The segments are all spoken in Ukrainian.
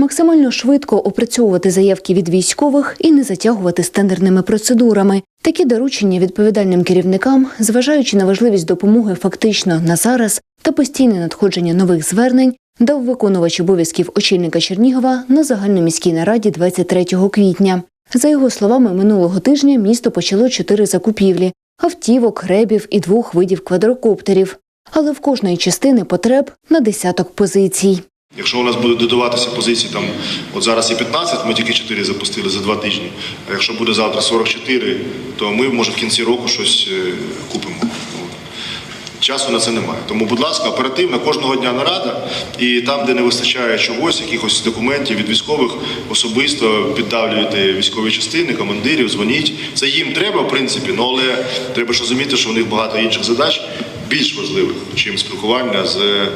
максимально швидко опрацьовувати заявки від військових і не затягувати з тендерними процедурами. Такі доручення відповідальним керівникам, зважаючи на важливість допомоги фактично на зараз та постійне надходження нових звернень, дав виконувач обов'язків очільника Чернігова на загальноміській нараді 23 квітня. За його словами, минулого тижня місто почало чотири закупівлі автівок, ребів і двох видів квадрокоптерів. Але в кожної частини потреб на десяток позицій. Якщо у нас буде додаватися позицій, там от зараз є 15, ми тільки 4 запустили за 2 тижні. А якщо буде завтра 44, то ми може в кінці року щось е, купимо. Часу на це немає. Тому, будь ласка, оперативно кожного дня нарада, і там, де не вистачає чогось, якихось документів від військових, особисто піддавлюєте військові частини, командирів, дзвоніть. Це їм треба, в принципі, ну, але треба ж розуміти, що у них багато інших задач більш важливих, чим спілкування з, е,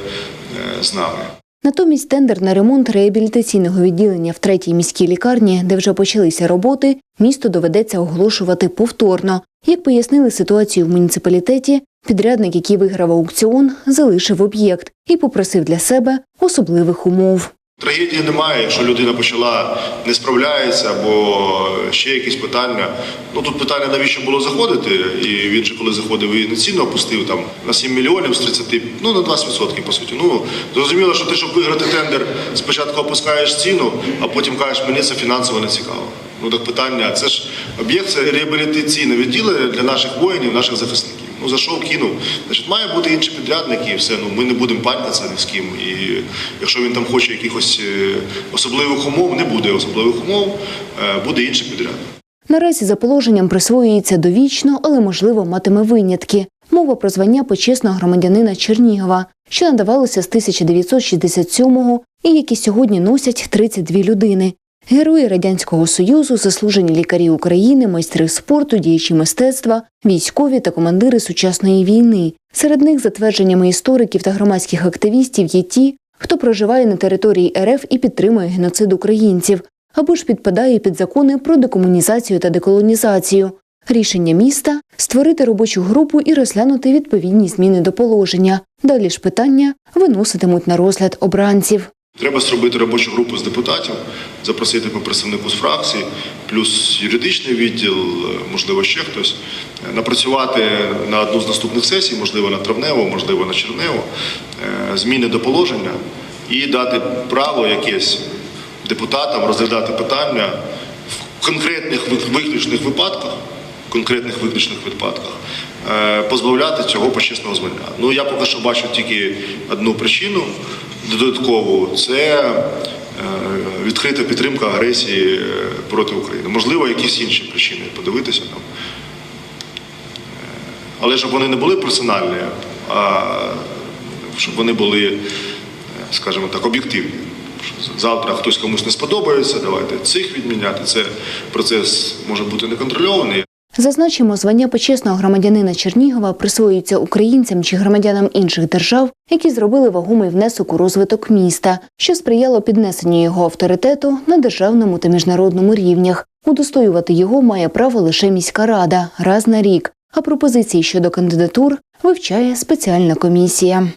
з нами. Натомість тендер на ремонт реабілітаційного відділення в третій міській лікарні, де вже почалися роботи, місто доведеться оголошувати повторно. Як пояснили ситуацію в муніципалітеті, підрядник, який виграв аукціон, залишив об'єкт і попросив для себе особливих умов. Трагедії немає, якщо людина почала не справляється або ще якісь питання. Ну тут питання, навіщо було заходити, і він же коли заходив і не ціну опустив там на 7 мільйонів з 30, ну на 20% по суті. Ну зрозуміло, що ти, щоб виграти тендер, спочатку опускаєш ціну, а потім кажеш, мені це фінансово не цікаво. Ну так питання, це ж об'єкт, це реабілітаційне відділення для наших воїнів, наших захисників. Ну зайшов, кинув. Значить, має бути інший підрядник і все. Ну ми не будемо панятися ні з ким. І якщо він там хоче якихось е, особливих умов, не буде особливих умов, е, буде інший підрядник. Наразі за положенням присвоюється довічно, але можливо матиме винятки. Мова про звання почесного громадянина Чернігова, що надавалося з 1967-го і які сьогодні носять 32 людини. Герої Радянського Союзу, заслужені лікарі України, майстри спорту, діячі мистецтва, військові та командири сучасної війни. Серед них, за твердженнями істориків та громадських активістів, є ті, хто проживає на території РФ і підтримує геноцид українців, або ж підпадає під закони про декомунізацію та деколонізацію. Рішення міста створити робочу групу і розглянути відповідні зміни до положення. Далі ж питання виноситимуть на розгляд обранців. Треба зробити робочу групу з депутатів, запросити по представнику з фракції, плюс юридичний відділ, е, можливо, ще хтось, е, напрацювати на одну з наступних сесій, можливо, на травневу, можливо, на черневу, е, зміни до положення і дати право якесь депутатам розглядати питання в конкретних виключних випадках. конкретних виключних випадках позбавляти цього почесного звання. Ну я поки що бачу тільки одну причину додаткову це відкрита підтримка агресії е, проти України. Можливо, якісь інші причини подивитися там. Е, Але щоб вони не були персональні, а щоб вони були, е, скажімо так, об'єктивні. Завтра хтось комусь не сподобається, давайте цих відміняти. Це процес може бути неконтрольований. Зазначимо, звання почесного громадянина Чернігова присвоюється українцям чи громадянам інших держав, які зробили вагомий внесок у розвиток міста, що сприяло піднесенню його авторитету на державному та міжнародному рівнях. Удостоювати його має право лише міська рада раз на рік. А пропозиції щодо кандидатур вивчає спеціальна комісія.